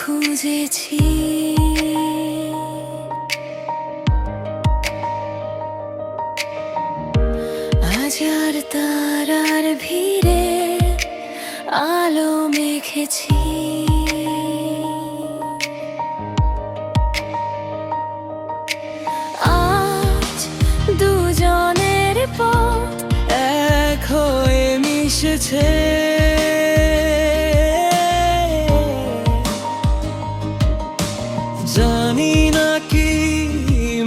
খুঁজেছি। হাজার তারার ভিড়ে আলো মেখেছি। আজ দুজনের পথ এক হয়ে মিশেছে। জানি না কি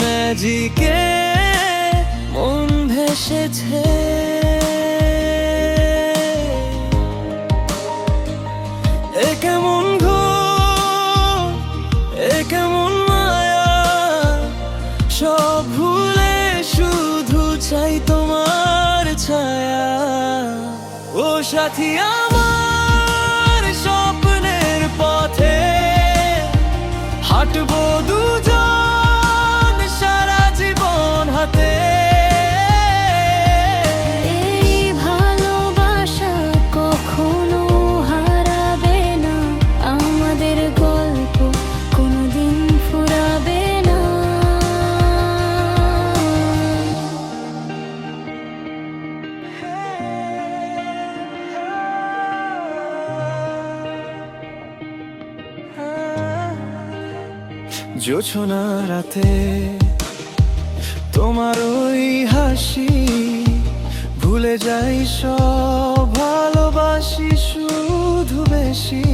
ম্যাজিকে মন ভেসেছে। এ কেমন এ কেমন মায়া শুধু চাই তোমার ছায়া। ও সাথী ದಾಟಬಹುದು জোছনা রাতে। তোমার ওই হাসি, ভুলে যাই সব ভালোবাসি শুধু বেশি।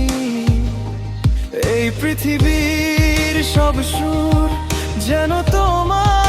এই পৃথিবীর সব সুর যেন তোমার